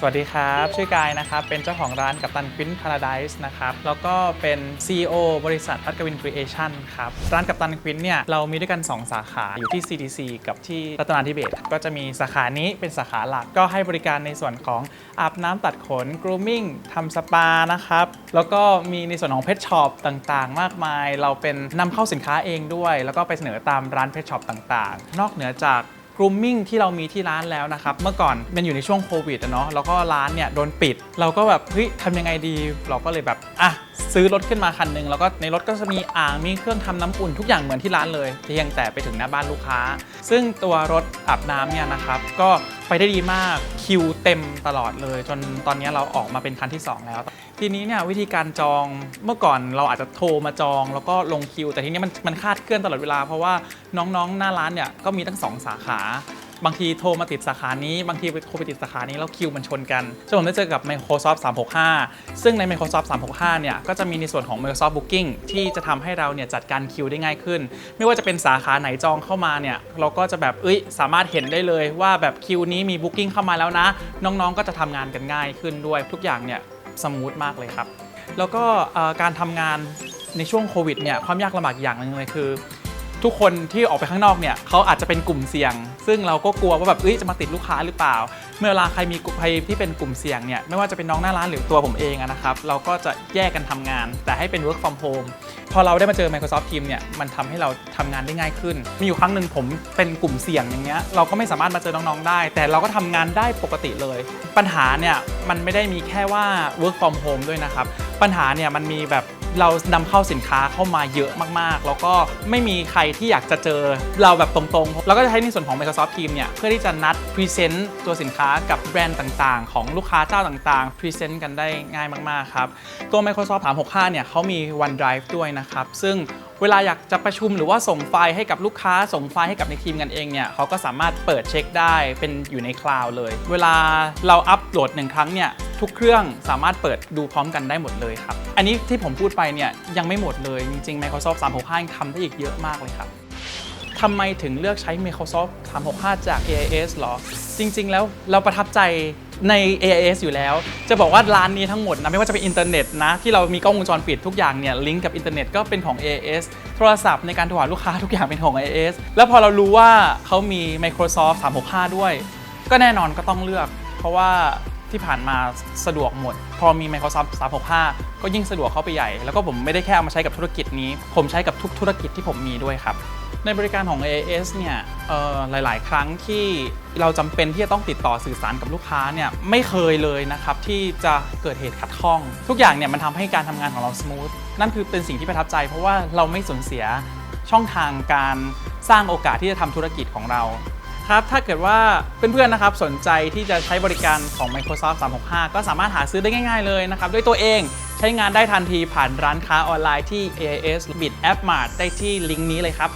สวัสดีครับ ชื่อกายนะครับ เป็นเจ้าของร้านกับตันควินพาราไดส์นะครับ แล้วก็เป็น CEO บริษัทพัฒกวินครีเอชั่นครับ ร้านกับตันควินเนี่ย เรามีด้วยกัน 2 สาขาอยู่ที่ CDC กับที่รัตนาธิเบศก็จะมีสาขานี้เป็นสาขาหลักก็ให้บริการในส่วนของอาบน้ำตัดขน grooming ทำสปานะครับ แล้วก็มีในส่วนของเพ t ช็อปต่างๆ มากมาย เราเป็นนำเข้าสินค้าเองด้วย แล้วก็ไปเสนอตามร้านเพ t ช็อปต่างๆ นอกเหนือจาก grooming ที่เรามีที่ร้านแล้วนะครับ เมื่อก่อนมันอยู่ในช่วงโควิดอะเนาะแล้วก็ร้านเนี่ยโดนปิด เราก็แบบเฮ้ยทำยังไงดี เราก็เลยแบบอะซื้อรถขึ้นมาคันหนึ่งแล้วก็ในรถก็จะมีอ่างมีเครื่องทำน้ำอุ่นทุกอย่างเหมือนที่ร้านเลยเพียงแต่ไปถึงหน้าบ้านลูกค้า ซึ่งตัวรถอาบน้ำเนี่ยนะครับก็ ไปได้ดีมากคิวเต็มตลอดเลย จนตอนนี้เราออกมาเป็นคันที่ 2 แล้ว ทีนี้เนี่ยวิธีการจองเมื่อก่อนเราอาจจะโทรมาจอง แล้วก็ลงคิว แต่ทีนี้มันมันคาดเคลื่อนตลอดเวลา เพราะว่าน้องๆหน้าร้านเนี่ยก็มีทั้งสองสาขา บางทีโทรมาติดสาขานี้ บางทีโทรไปติดสาขานี้แล้วคิวมันชนกันจนผมได้เจอกับ Microsoft 365 ซึ่งใน Microsoft 365 เนี่ยก็จะมีในส่วนของ Microsoft Booking ที่จะทำให้เราเนี่ยจัดการคิวได้ง่ายขึ้น ไม่ว่าจะเป็นสาขาไหนจองเข้ามาเนี่ยเราก็จะแบบเอ้ยสามารถเห็นได้เลยว่าแบบคิวนี้มี Booking เข้ามาแล้วนะ น้องๆ ก็จะทำงานกันง่ายขึ้นด้วยทุกอย่างเนี่ยสมูทมากเลยครับ แล้วก็การทำงานในช่วงโควิดเนี่ยความยากลำบากอย่างหนึ่งเลยคือ ทุกคนที่ออกไปข้างนอกเนี่ยเขาอาจจะเป็นกลุ่มเสี่ยง ซึ่งเราก็กลัวว่าแบบเอ้ยจะมาติดลูกค้าหรือเปล่า เมื่อเวลาใครมีใครที่เป็นกลุ่มเสี่ยงเนี่ยไม่ว่าจะเป็นน้องหน้าร้านหรือตัวผมเองนะครับเราก็จะแยกกันทำงาน แต่ให้เป็น work from home พอเราได้มาเจอ Microsoft Teams เนี่ยมันทำให้เราทำงานได้ง่ายขึ้น มีอยู่ครั้งหนึ่งผมเป็นกลุ่มเสี่ยงอย่างเงี้ยเราก็ไม่สามารถมาเจอน้องๆได้ แต่เราก็ทำงานได้ปกติเลย ปัญหาเนี่ยมันไม่ได้มีแค่ว่า work from home ด้วยนะครับปัญหาเนี่ยมันมีแบบ เรานำเข้าสินค้าเข้ามาเยอะมากๆ แล้วก็ไม่มีใครที่อยากจะเจอเราแบบตรงๆแล้วก็จะใช้ในส่วนของ Microsoft Teams เนี่ยเพื่อที่จะนัดพรีเซนต์ตัวสินค้ากับแบรนด์ต่างๆ ของลูกค้าเจ้าต่างๆพรีเซนต์กันได้ง่ายมากๆครับตัว Microsoft 365 เนี่ยเขามี OneDrive ด้วยนะครับซึ่งเวลาอยากจะประชุมหรือว่าส่งไฟล์ให้กับลูกค้าส่งไฟล์ให้กับในทีมกันเองเนี่ยเขาก็สามารถเปิดเช็คได้เป็นอยู่ในคลาวด์เลย เวลาเราอัปโหลดหนึ่งครั้งเนี่ย ทุกเครื่องสามารถเปิดดูพร้อมกันได้หมดเลยครับ อันนี้ที่ผมพูดไปเนี่ยยังไม่หมดเลยจริงๆ Microsoft 365ยังทำได้อีกเยอะมากเลยครับทำไมถึงเลือกใช้ Microsoft 365 จาก AIS หรอ จริง ๆ แล้วเราประทับใจใน AIS อยู่แล้ว จะบอกว่าร้านนี้ทั้งหมดนะ ไม่ว่าจะเป็นอินเทอร์เน็ตนะ ที่เรามีกล้องวงจรปิดทุกอย่างเนี่ย ลิงก์กับอินเทอร์เน็ตก็เป็นของ AIS โทรศัพท์ในการโทรหาลูกค้าทุกอย่างเป็นของ AIS แล้วพอเรารู้ว่าเขามี Microsoft 365 ด้วย ก็แน่นอนก็ต้องเลือก เพราะว่า ที่ผ่านมาสะดวกหมด พอมี Microsoft 365 ก็ยิ่งสะดวกเข้าไปใหญ่ แล้วก็ผมไม่ได้แค่เอามาใช้กับธุรกิจนี้ ผมใช้กับทุกธุรกิจที่ผมมีด้วยครับ ในบริการของ AAS เนี่ยหลาย ๆ ครั้งที่เราจำเป็นที่จะต้องติดต่อสื่อสารกับลูกค้าเนี่ยไม่เคยเลยนะครับที่จะเกิดเหตุขัดข้อง ทุกอย่างเนี่ยมันทำให้การทำงานของเราส o t h นั่นคือเป็นสิ่งที่ประทับใจ เพราะว่าเราไม่สูญเสียช่องทางการสร้างโอกาสที่จะทำธุรกิจของเรา ครับ ถ้าเกิดว่าเพื่อนๆนะครับสนใจที่จะใช้บริการของ Microsoft 365 ก็สามารถหาซื้อได้ง่ายๆเลยนะครับ ด้วยตัวเองใช้งานได้ทันทีผ่านร้านค้าออนไลน์ที่ AIS Bit App Mart ได้ที่ลิงก์นี้เลยครับ